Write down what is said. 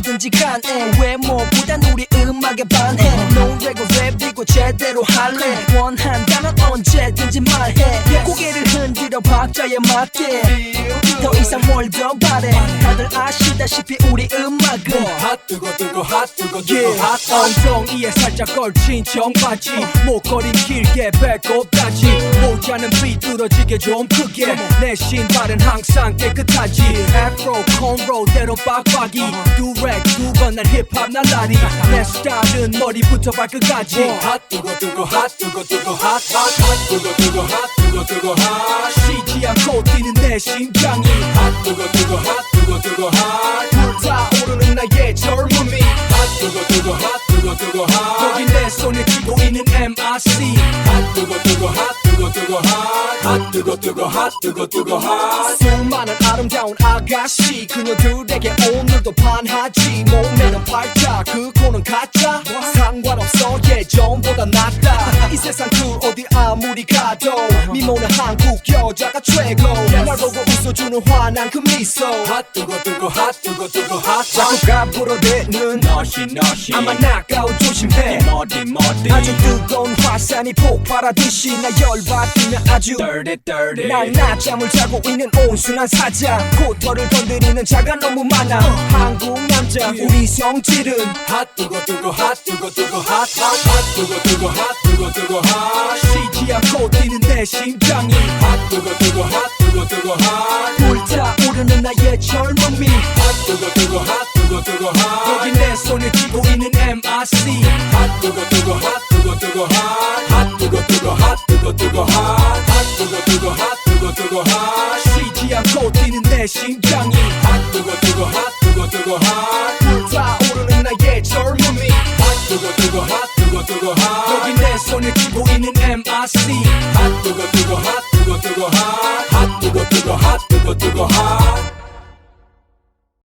뭐든지 간에 외모보단 우리 음악에 반해. 노래가 랩이고 제대로 할래. 언제든지 말해. 고개를 흔들어 박자에 맞게. 더 이상 뭘더 바래. 다들 아시다시피 우리 음악은 핫 뜨거 뜨거 핫 뜨거 뜨거. 핫 핫. 엉덩이에 살짝 걸친 청바지 목걸이 길게 배꼽 다 지 모자는 삐뚤어지게 좀 크게. 내 신발은 항상 깨끗하지. 애프로 콘로 때론 빡빡이. 두렉 두건 난 힙합 날라리 내 스타일은 머리부터 발끝까지. 핫 뜨거 뜨거 핫 뜨거 뜨거 핫핫핫 뜨거 뜨거 핫 뜨거 뜨거 핫. 쉬지 않고 뛰는 내 심장이. 핫 뜨거 뜨거 핫 뜨거 뜨거 핫. 불타오르는 나의 젊음이. 핫 뜨거 뜨거 핫 뜨거 뜨거 핫 여기 내 손에 쥐고 있는 MRC 핫 뜨거 뜨거 핫 뜨거 뜨거 핫핫 뜨거 뜨거 핫 뜨거 뜨거 핫 수많은 아름다운 아가씨 그녀들에게 오늘도 반하지. 몸매는 팔자 그 코는 가짜. 상관없어 예전보다 낫다. 이 세상 그 어디 아무리 가도 미모는 한국 여자가 최고. 날 보고 웃어주는 환한 그 미소. 핫 뜨거 뜨거 핫 뜨거 뜨거 핫 자꾸 가부러대는 너시 너시. 아마 나가오 조심해. 머리 머리 아주 뜨거운 화산이 폭발하듯이 나 열받으면 아주 dirty dirty. 난 낮잠을 자고 있는 온순한 사자. 코털을 건드리는 자가 너무 많아. 한국 남자 우리 성질은 핫 뜨거 뜨거 핫 뜨거 뜨거 핫핫핫 뜨거 뜨거 핫 뜨거 뜨거 핫 쉬지 않고 뛰는 내 심장이 핫 뜨거 뜨거 핫 뜨거 뜨거 핫 뜨거 뜨거 핫 여기 내 손에 쥐고 있는 MRC 핫 뜨거 뜨거 핫 뜨거 뜨거 핫핫 뜨거 뜨거 핫 뜨거 뜨거 핫핫 뜨거 뜨거 핫 뜨거 뜨거 핫 쉬지 않고 뛰는 내 심장이 핫 뜨거 뜨거 핫 뜨거 뜨거 핫 불타오르는 나의 젊음이 핫 뜨거 뜨거 핫 뜨거 뜨거 여기 핫내 손에 쥐고 있는 MRC 핫 뜨거 뜨거 핫 뜨거 뜨거 핫